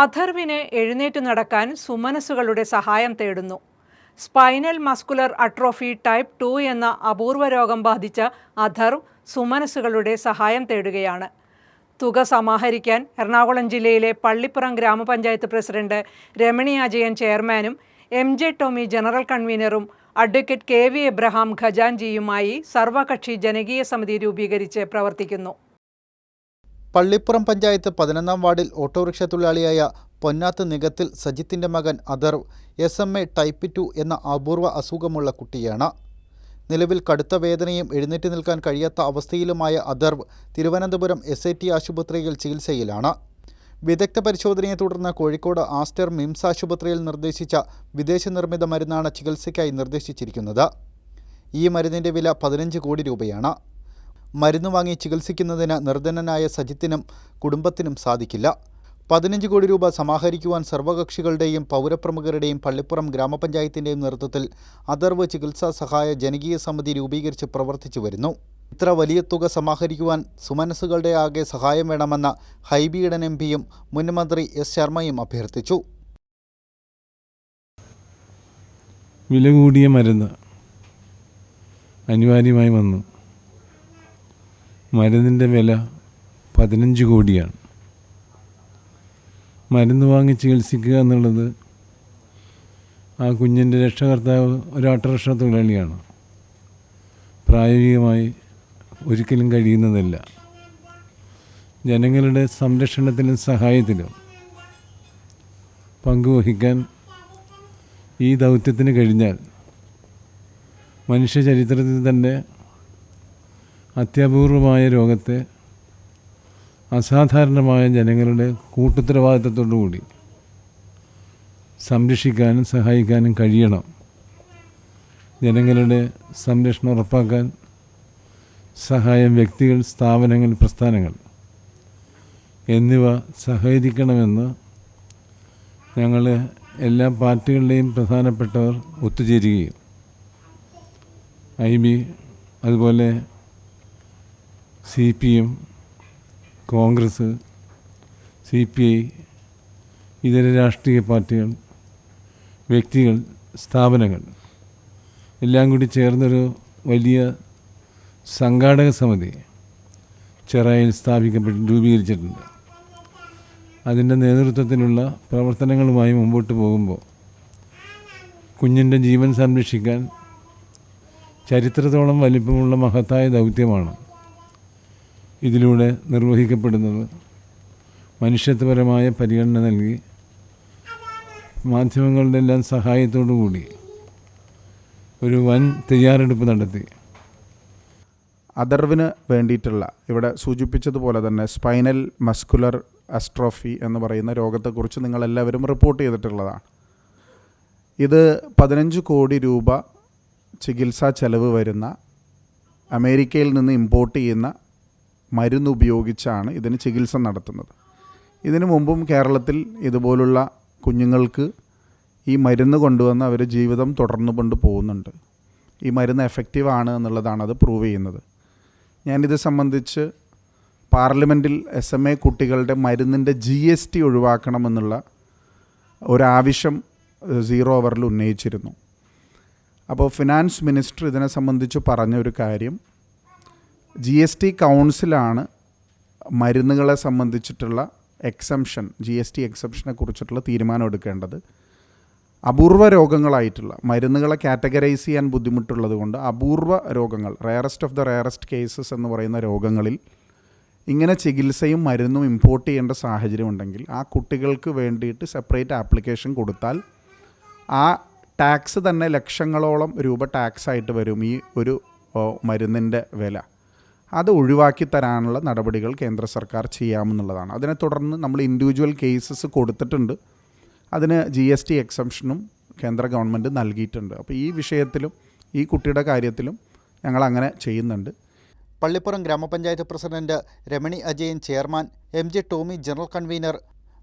അഥർവിന് എഴുന്നേറ്റ് നടക്കാൻ സുമനസുകളുടെ സഹായം തേടുന്നു. Spinal muscular atrophy type two എന്ന അപൂർവ രോഗം ബാധിച്ച അഥർവ് സുമനസുകളുടെ സഹായം തേടുകയാണ്. തുക സമാഹരിക്കാൻ എറണാകുളം ജില്ലയിലെ പള്ളിപ്പുറം ഗ്രാമപഞ്ചായത്ത് പ്രസിഡന്റ് രമണി അജയൻ ചെയർമാനും എം ജെ ടോമി ജനറൽ കൺവീനറും അഡ്വക്കേറ്റ് കെ വി എബ്രഹാം ഖജാൻജിയുമായി സർവകക്ഷി ജനകീയ സമിതി രൂപീകരിച്ച് പ്രവർത്തിക്കുന്നു. പള്ളിപ്പുറം പഞ്ചായത്ത് പതിനൊന്നാം വാർഡിൽ ഓട്ടോറിക്ഷ തൊഴിലാളിയായ പൊന്നാത്ത് നികത്തിൽ സജിത്തിന്റെ മകൻ Adharv S M A type two എന്ന അപൂർവ അസുഖമുള്ള കുട്ടിയാണ്. നിലവിൽ കടുത്ത വേദനയും എഴുന്നേറ്റ് നിൽക്കാൻ കഴിയാത്ത അവസ്ഥയിലുമായ Adharv Thiruvananthapuram S I T ആശുപത്രിയിൽ ചികിത്സയിലാണ്. വിദഗ്ധ പരിശോധനയെ തുടർന്ന് കോഴിക്കോട് ആസ്റ്റർ മിംസ് ആശുപത്രിയിൽ നിർദ്ദേശിച്ച വിദേശ നിർമ്മിത മരുന്നാണ് ചികിത്സയ്ക്കായി നിർദ്ദേശിച്ചിരിക്കുന്നത്. ഈ മരുന്നിന്റെ വില പതിനഞ്ച് കോടി രൂപയാണ്. മരുന്ന് വാങ്ങി ചികിത്സിക്കുന്നതിന് നിർധനനായ സജിത്തിനും കുടുംബത്തിനും സാധിക്കില്ല. പതിനഞ്ച് കോടി രൂപ സമാഹരിക്കുവാൻ സർവകക്ഷികളുടെയും പൗരപ്രമുഖരുടെയും പള്ളിപ്പുറം ഗ്രാമപഞ്ചായത്തിന്റെയും നേതൃത്വത്തിൽ അഥർവ് ചികിത്സാ സഹായ ജനകീയ സമിതി രൂപീകരിച്ച് പ്രവർത്തിച്ചു വരുന്നു. ഇത്ര വലിയ തുക സമാഹരിക്കുവാൻ സുമനസ്സുകളുടെ ആകെ സഹായം വേണമെന്ന ഹൈബിയിടൻ എം പിയും മുൻ മന്ത്രി എസ് ശർമ്മയും അഭ്യർത്ഥിച്ചു. വില കൂടിയ മരുന്ന് അനിവാര്യമായി വന്നു. മരുന്നിന്റെ വില പതിനഞ്ച് കോടിയാണ്. മരുന്ന് വാങ്ങി ചികിത്സിക്കുക എന്നുള്ളത് ആ കുഞ്ഞിന്റെ രക്ഷകർത്താവ് ഒരു ഓട്ടോറിക്ഷ തൊഴിലാളിയാണ്. പ്രായോഗികമായി ഒരിക്കലും കഴിയുന്നതല്ല. ജനങ്ങളുടെ സംരക്ഷണത്തിലും സഹായത്തിലും പങ്കുവഹിക്കാൻ ഈ ദൗത്യത്തിന് കഴിഞ്ഞാൽ മനുഷ്യ ചരിത്രത്തിൽ തന്നെ അത്യപൂർവമായ രോഗത്തെ അസാധാരണമായ ജനങ്ങളുടെ കൂട്ടുത്തരവാദിത്തത്തോടുകൂടി സംരക്ഷിക്കാനും സഹായിക്കാനും കഴിയണം. ജനങ്ങളുടെ സംരക്ഷണം ഉറപ്പാക്കാൻ സഹായം വ്യക്തികൾ സ്ഥാപനങ്ങൾ പ്രസ്ഥാനങ്ങൾ എന്നിവ സഹകരിക്കണമെന്ന് ഞങ്ങൾ എല്ലാ പാർട്ടികളുടെയും പ്രധാനപ്പെട്ടവർ ഒത്തുചേരുകയും ഐ ബി അതുപോലെ C P M Congress C P I ഇതര രാഷ്ട്രീയ പാർട്ടികൾ വ്യക്തികൾ സ്ഥാപനങ്ങൾ എല്ലാം കൂടി ചേർന്നൊരു വലിയ സംഘാടക സമിതി ചെറായിൽ സ്ഥാപിക്കപ്പെട്ട് രൂപീകരിച്ചിട്ടുണ്ട്. അതിന്റെ നേതൃത്വത്തിലുള്ള പ്രവർത്തനങ്ങളുമായി മുമ്പോട്ട് പോകുമ്പോൾ കുഞ്ഞിന്റെ ജീവൻ സംരക്ഷിക്കാൻ ചരിത്രത്തോളം വലിപ്പമുള്ള മഹത്തായ ദൗത്യമാണ് ഇതിലൂടെ നിർവഹിക്കപ്പെടുന്നത്. മനുഷ്യത്വപരമായ പരിഗണന നൽകി മാധ്യമങ്ങളുടെ എല്ലാം സഹായത്തോടു കൂടി ഒരു വൻ തയ്യാറെടുപ്പ് നടത്തി. അദർവിന് വേണ്ടിയിട്ടുള്ള ഇവിടെ സൂചിപ്പിച്ചതുപോലെ തന്നെ സ്പൈനൽ മസ്കുലർ അസ്ട്രോഫി എന്ന് പറയുന്ന രോഗത്തെക്കുറിച്ച് നിങ്ങളെല്ലാവരും റിപ്പോർട്ട് ചെയ്തിട്ടുള്ളതാണ്. ഇത് പതിനഞ്ച് കോടി രൂപ ചികിത്സാ ചെലവ് വരുന്ന അമേരിക്കയിൽ നിന്ന് ഇമ്പോർട്ട് ചെയ്യുന്ന മരുന്ന് ഉപയോഗിച്ചാണ് ഇതിന് ചികിത്സ നടത്തുന്നത്. ഇതിനു മുമ്പും കേരളത്തിൽ ഇതുപോലുള്ള കുഞ്ഞുങ്ങൾക്ക് ഈ മരുന്ന് കൊണ്ടുവന്ന് അവർ ജീവിതം തുടർന്നു കൊണ്ട് പോകുന്നുണ്ട്. ഈ മരുന്ന് എഫക്റ്റീവ് ആണ് എന്നുള്ളതാണ് അത് പ്രൂവ് ചെയ്യുന്നത്. ഞാനിത് സംബന്ധിച്ച് പാർലമെന്റിൽ എസ് എം എ കുട്ടികളുടെ മരുന്നിന്റെ ജി എസ് ടി ഒഴിവാക്കണമെന്നുള്ള ഒരാവശ്യം സീറോ അവറിൽ ഉന്നയിച്ചിരുന്നു. അപ്പോൾ ഫിനാൻസ് മിനിസ്റ്റർ ഇതിനെ സംബന്ധിച്ച് പറഞ്ഞ ഒരു കാര്യം ജി എസ് ടി കൗൺസിലാണ് മരുന്നുകളെ സംബന്ധിച്ചിട്ടുള്ള എക്സംഷൻ ജി എസ് ടി എക്സംഷനെ കുറിച്ചിട്ടുള്ള തീരുമാനം എടുക്കേണ്ടത്. അപൂർവ രോഗങ്ങളായിട്ടുള്ള മരുന്നുകളെ കാറ്റഗറൈസ് ചെയ്യാൻ ബുദ്ധിമുട്ടുള്ളത് കൊണ്ട് അപൂർവ രോഗങ്ങൾ rarest of the rarest cases എന്ന് പറയുന്ന രോഗങ്ങളിൽ ഇങ്ങനെ ചികിത്സയും മരുന്നും ഇമ്പോർട്ട് ചെയ്യേണ്ട സാഹചര്യം ഉണ്ടെങ്കിൽ ആ കുട്ടികൾക്ക് വേണ്ടിയിട്ട് സെപ്പറേറ്റ് ആപ്ലിക്കേഷൻ കൊടുത്താൽ ആ ടാക്സ് തന്നെ ലക്ഷങ്ങളോളം രൂപ ടാക്സ് ആയിട്ട് വരും ഈ ഒരു മരുന്നിന്റെ വില. അത് ഒഴിവാക്കി തരാനുള്ള നടപടികൾ കേന്ദ്ര സർക്കാർ ചെയ്യാമെന്നുള്ളതാണ്. അതിനെ തുടർന്ന് നമ്മൾ ഇൻഡിവിജ്വൽ കേസസ് കൊടുത്തിട്ടുണ്ട്. അതിന് ജി എസ് ടി എക്സംഷനും കേന്ദ്ര ഗവൺമെന്റ് നൽകിയിട്ടുണ്ട്. അപ്പോൾ ഈ വിഷയത്തിലും ഈ കുട്ടിയുടെ കാര്യത്തിലും ഞങ്ങൾ അങ്ങനെ ചെയ്യുന്നുണ്ട്. പള്ളിപ്പുറം ഗ്രാമപഞ്ചായത്ത് president Ramani Ajayan chairman M J Tomy general convener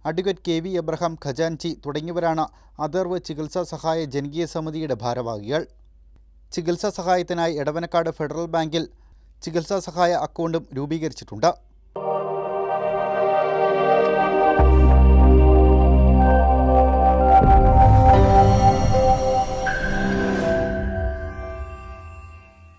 advocate K V Abraham ഖജാൻചി തുടങ്ങിയവരാണ് അതർവ് ചികിത്സാ സഹായ ജനകീയ സമിതിയുടെ ഭാരവാഹികൾ. ചികിത്സാ സഹായത്തിനായി എടവനക്കാട് ഫെഡറൽ ബാങ്കിൽ ചികിത്സാ സഹായ അക്കൗണ്ടും രൂപീകരിച്ചിട്ടുണ്ട്